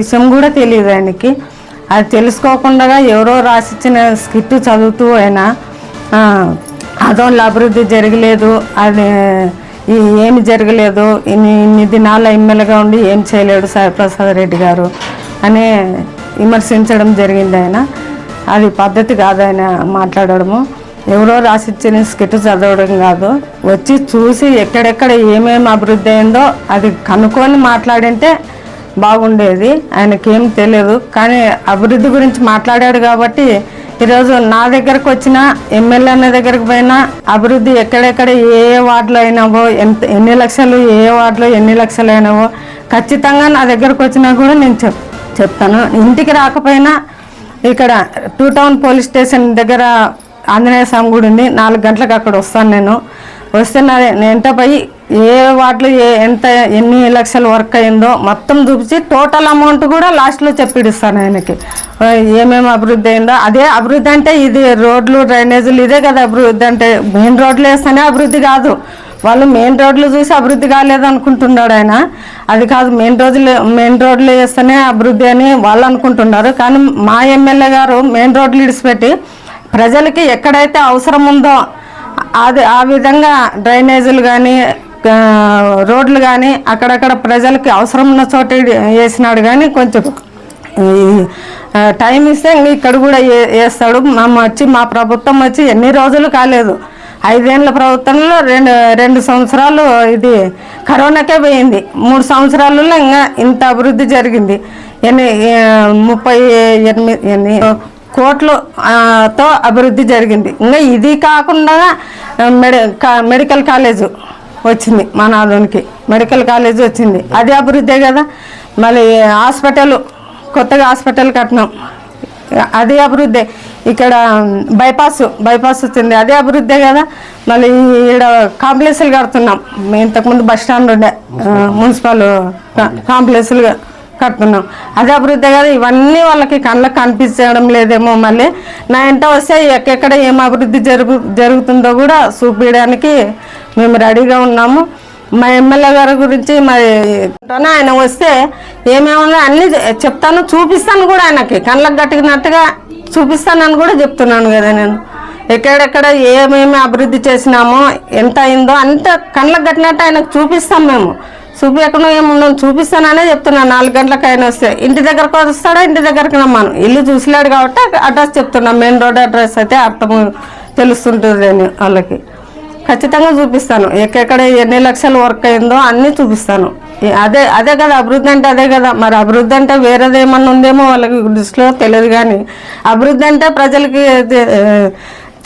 విషయం కూడా తెలియదు ఆయనకి. అది తెలుసుకోకుండా ఎవరో రాసిచ్చిన స్కిట్ చదువుతూ అయినా అదోళ్ళ అభివృద్ధి జరగలేదు అది ఈ ఏమి జరగలేదు ఇన్ని ఇన్ని దినాల ఎమ్మెల్యేగా ఉండి ఏం చేయలేడు సాయిప్రసాద్ రెడ్డి గారు అని విమర్శించడం జరిగింది ఆయన. అది పద్ధతి కాదు ఆయన మాట్లాడడము. ఎవరో రాసిచ్చిన స్కిట్ చదవడం కాదు. వచ్చి చూసి ఎక్కడెక్కడ ఏమేమి అభివృద్ధి అయిందో అది కనుక్కొని మాట్లాడింటే బాగుండేది. ఆయనకేం తెలియదు కానీ అభివృద్ధి గురించి మాట్లాడాడు కాబట్టి ఈరోజు నా దగ్గరకు వచ్చిన ఎమ్మెల్యే అన్న దగ్గరకు పోయినా అభివృద్ధి ఎక్కడెక్కడ ఏ ఏ వార్డులో అయినావో ఎంత ఎన్ని లక్షలు ఏ వార్డులో ఎన్ని లక్షలు అయినావో ఖచ్చితంగా నా దగ్గరకు వచ్చినా కూడా నేను చెప్ చెప్తాను. ఇంటికి రాకపోయినా ఇక్కడ టూ టౌన్ పోలీస్ స్టేషన్ దగ్గర ఆంజనేయ స్వామి గుడి ఉంది. నాలుగు గంటలకు అక్కడ వస్తాను నేను. వస్తే నా నేను పోయి ఏ వాటిలో ఏ ఎంత ఎన్ని లక్షలు వర్క్ అయిందో మొత్తం చూపించి టోటల్ అమౌంట్ కూడా లాస్ట్లో చెప్పిడిస్తాను ఆయనకి. ఏమేమి అభివృద్ధి అయిందో. అదే అభివృద్ధి అంటే ఇది రోడ్లు డ్రైనేజీలు ఇదే కదా అభివృద్ధి అంటే మెయిన్ రోడ్లు వేస్తేనే అభివృద్ధి కాదు. వాళ్ళు మెయిన్ రోడ్లు చూసి అభివృద్ధి కాలేదు అనుకుంటున్నాడు ఆయన. అది కాదు మెయిన్ రోజులు మెయిన్ రోడ్లు వేస్తేనే అభివృద్ధి అని వాళ్ళు అనుకుంటున్నారు. కానీ మా ఎమ్మెల్యే గారు మెయిన్ రోడ్లు ఇడిచిపెట్టి ప్రజలకి ఎక్కడైతే అవసరం ఉందో అది ఆ విధంగా డ్రైనేజీలు కానీ రోడ్లు కానీ అక్కడక్కడ ప్రజలకి అవసరం ఉన్న చోట వేసినాడు కానీ కొంచెం టైం ఇస్తే ఇక్కడ కూడా వేస్తాడు. మేము వచ్చి మా ప్రభుత్వం వచ్చి ఎన్ని రోజులు కాలేదు. ఐదేళ్ళ ప్రభుత్వంలో రెండు రెండు సంవత్సరాలు ఇది కరోనాకే పోయింది. మూడు సంవత్సరాలలో ఇంకా ఇంత అభివృద్ధి జరిగింది. ఎన్ని ముప్పై ఎనిమిది ఎన్ని కోట్లతో అభివృద్ధి జరిగింది. ఇంకా ఇది కాకుండా మెడి కా- మెడికల్ కాలేజు. వచ్చింది మా నాదునికి మెడికల్ కాలేజ్ వచ్చింది. అది అభివృద్ధే కదా. మళ్ళీ హాస్పిటల్ కొత్తగా హాస్పిటల్ కట్టినాం. అది అభివృద్ధి. ఇక్కడ బైపాస్ బైపాస్ వచ్చింది. అదే అభివృద్ధే కదా. మళ్ళీ ఈడ కాంప్లెక్స్లు కడుతున్నాం. మేము ఇంతకుముందు బస్ స్టాండ్ ఉండే మున్సిపల్ కాంప్లెక్స్లు కడుతున్నాం. అదే అభివృద్ధి కదా. ఇవన్నీ వాళ్ళకి కళ్ళకి కనిపించడం లేదేమో మళ్ళీ. నా ఇంట వస్తే ఎక్కడెక్కడ ఏం అభివృద్ధి జరుగు జరుగుతుందో కూడా చూపించడానికి మేము రెడీగా ఉన్నాము. మా ఎమ్మెల్యే గారి గురించి మరి ఆయన వస్తే ఏమేమన్నా అన్ని చెప్తాను చూపిస్తాను కూడా ఆయనకి. కళ్ళకు కట్టినట్టుగా చూపిస్తానని కూడా చెప్తున్నాను కదా నేను. ఎక్కడెక్కడ ఏమేమి అభివృద్ధి చేసినామో ఎంత అయిందో అంత కళ్ళకు కట్టినట్టు ఆయనకు చూపిస్తాం మేము. చూపించకుండా ఏముండదు చూపిస్తాననే చెప్తున్నాను. నాలుగు గంటలకు ఆయన వస్తే. ఇంటి దగ్గరకు వస్తాడా ఇంటి దగ్గరకు రమ్మాను. ఇల్లు చూసిలాడు కాబట్టి అడ్రస్ చెప్తున్నాం. మెయిన్ రోడ్ అడ్రస్ అయితే అర్థం తెలుస్తుంటుంది అని వాళ్ళకి. ఖచ్చితంగా చూపిస్తాను. ఎక్కడెక్కడ ఎన్ని లక్షలు వర్క్ అయిందో అన్నీ చూపిస్తాను. అదే అదే కదా అభివృద్ధి అంటే అదే కదా. మరి అభివృద్ధి అంటే వేరేది ఏమన్నా ఉందేమో వాళ్ళకి దృష్టిలో తెలియదు కానీ అభివృద్ధి అంటే ప్రజలకి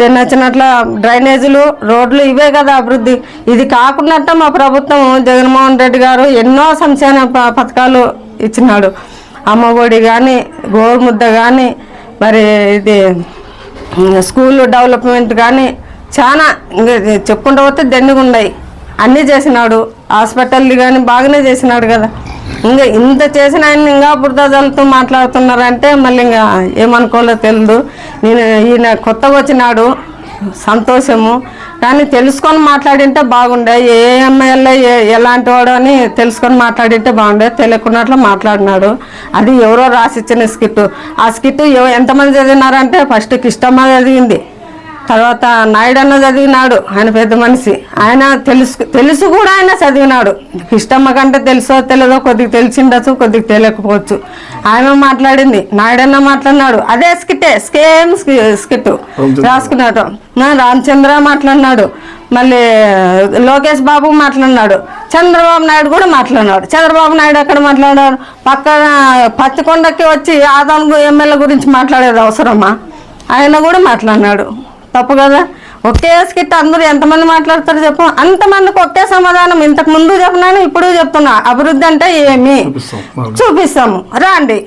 నచ్చినట్ల డ్రైనేజీలు రోడ్లు ఇవే కదా అభివృద్ధి. ఇది కాకుండా మా ప్రభుత్వం జగన్మోహన్ రెడ్డి గారు ఎన్నో సంక్షేమ ప- పథకాలు ఇచ్చినాడు. అమ్మఒడి కానీ గోరుముద్ద కానీ మరి ఇది స్కూల్ డెవలప్మెంట్ కానీ చాలా ఇంకా చెప్పుకుంటూ పోతే దండిగా ఉన్నాయి అన్నీ చేసినాడు. హాస్పిటల్ కానీ బాగానే చేసినాడు కదా. ఇంకా ఇంత చేసిన ఆయన ఇంకా బురదలతో మాట్లాడుతున్నారంటే మళ్ళీ ఇంకా ఏమనుకోలో తెలియదు నేను ఈయన కొత్తగా వచ్చినాడు. సంతోషము. కానీ తెలుసుకొని మాట్లాడింటే బాగుండే. ఏ ఎమ్మెల్యే ఏ- ఎలాంటి వాడు అని తెలుసుకొని మాట్లాడింటే బాగుండే. తెలియకున్నట్లు మాట్లాడినాడు. అది ఎవరో రాసిచ్చిన స్కిట్ ఆ స్కిట్ ఎంతమంది చదివినారంటే ఫస్ట్ కిష్టమ్మ చదివింది. తర్వాత నాయుడన్న చదివినాడు ఆయన పెద్ద మనిషి. ఆయన తెలుసు తెలుసు కూడా ఆయన చదివినాడు. ఇష్టమ్మ కంటే తెలుసో తెలియదో కొద్దిగా తెలిసిండొచ్చు కొద్దిగా తెలియకపోవచ్చు. ఆయన మాట్లాడింది నాయుడన్న మాట్లాడినాడు. అదే స్కిట్టే సేమ్ స్కిట్ రాసుకున్నాడు. నా రామచంద్ర మాట్లాడినాడు. మళ్ళీ లోకేష్ బాబు మాట్లాడినాడు. చంద్రబాబు నాయుడు కూడా మాట్లాడినాడు. చంద్రబాబు నాయుడు ఎక్కడ మాట్లాడాడు పక్కన పత్తికొండకి వచ్చి ఆదాం ఎమ్మెల్యే గురించి మాట్లాడేది అవసరమా? ఆయన కూడా మాట్లాడినాడు. తప్పు కదా? ఒకే స్కిట్ అందరూ ఎంతమంది మాట్లాడతారు చెప్పు. అంతమందికి ఒకే సమాధానం. ఇంతకు ముందు చెప్పినాను ఇప్పుడు చెప్తున్నా. అభివృద్ధి అంటే ఏమి? చూపిస్తాము. రాండి.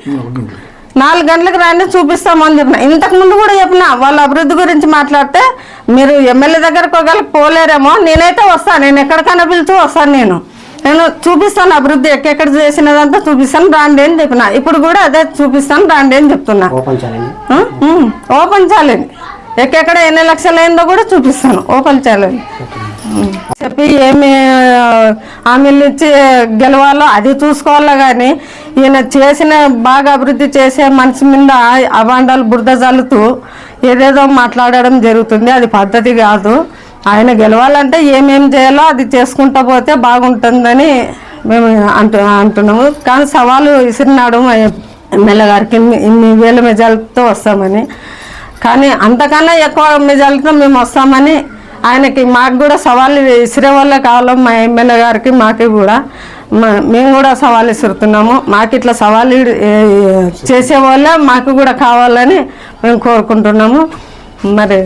నాలుగు గంటలకు రాండి చూపిస్తాము అని చెప్పిన. ఇంతకు ముందు కూడా చెప్పిన. వాళ్ళ అభివృద్ధి గురించి మాట్లాడితే మీరు ఎమ్మెల్యే దగ్గరకు ఒకవేళ పోలేరేమో నేనైతే వస్తాను నేను ఎక్కడికైనా పిలిచి వస్తాను నేను. నేను చూపిస్తాను అభివృద్ధి. ఎక్కడెక్కడ చేసినదంతా చూపిస్తాను. రాండి అని చెప్పిన. ఇప్పుడు కూడా అదే చూపిస్తాను రాండి అని చెప్తున్నా. Open challenge. ఎక్కడెక్కడ ఎన్ని లక్షలు అయిందో కూడా చూపిస్తాను. ఓపెన్ ఛాలెంజ్ చెప్పి ఏమి హామీలు ఇచ్చి గెలవాలో అది చూసుకోవాలో కానీ ఈయన చేసిన బాగా అభివృద్ధి చేసే మనిషి మీద అవాండాలు బురద జల్లుతూ ఏదేదో మాట్లాడడం జరుగుతుంది. అది పద్ధతి కాదు. ఆయన గెలవాలంటే ఏమేం చేయాలో అది చేసుకుంటా పోతే బాగుంటుందని మేము అంటు అంటున్నాము. కానీ సవాలు విసిరినాడు ఎమ్మెల్యే గారికి. ఇన్ని ఇన్ని వేల మెజార్టీతో వస్తామని. కానీ అంతకన్నా ఎక్కువ మెజార్టీతో మేము వస్తామని ఆయనకి మాకు కూడా సవాళ్ళు విసిరే వాళ్ళే కావాలి మా ఎమ్మెల్యే గారికి మాకి కూడా. మేము కూడా సవాల్ ఇస్తున్నాము మాకు ఇట్లా సవాళ్ళు ఏ- చేసే వాళ్ళే మాకు కూడా కావాలని మేము కోరుకుంటున్నాము. మరి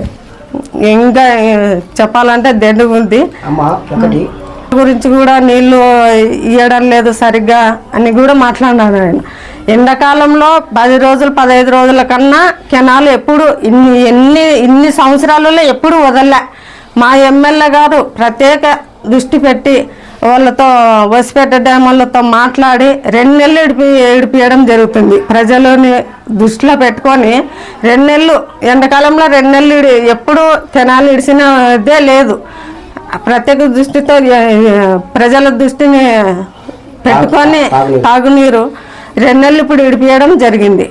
ఇంకా చెప్పాలంటే దండుగా ఉంది. గురించి కూడా నీళ్ళు ఇవ్వడం లేదు సరిగ్గా అని కూడా మాట్లాడినాడు ఆయన. ఎండాకాలంలో పది రోజులు పదహైదు రోజుల కన్నా కెనాలు ఎప్పుడు ఇన్ని ఎన్ని ఇన్ని సంవత్సరాలలో ఎప్పుడు వదలలే. మా ఎమ్మెల్యే గారు ప్రత్యేక దృష్టి పెట్టి వాళ్ళతో వసిపేట డ్యామ్ వాళ్ళతో మాట్లాడి రెండు నెలలు ఇడిపి ఇడిపియడం జరుగుతుంది. ప్రజలని దృష్టిలో పెట్టుకొని రెండు నెలలు ఎండాకాలంలో రెండు నెలలు ఇడి- ఎప్పుడు కెనాలు ఇడిచినదే లేదు. ప్రత్యేక దృష్టితో ప్రజల దృష్టిని పెట్టుకొని తాగునీరు. తాగునీరు రెండు నెలలు ఇప్పుడు విడిపించడం జరిగింది.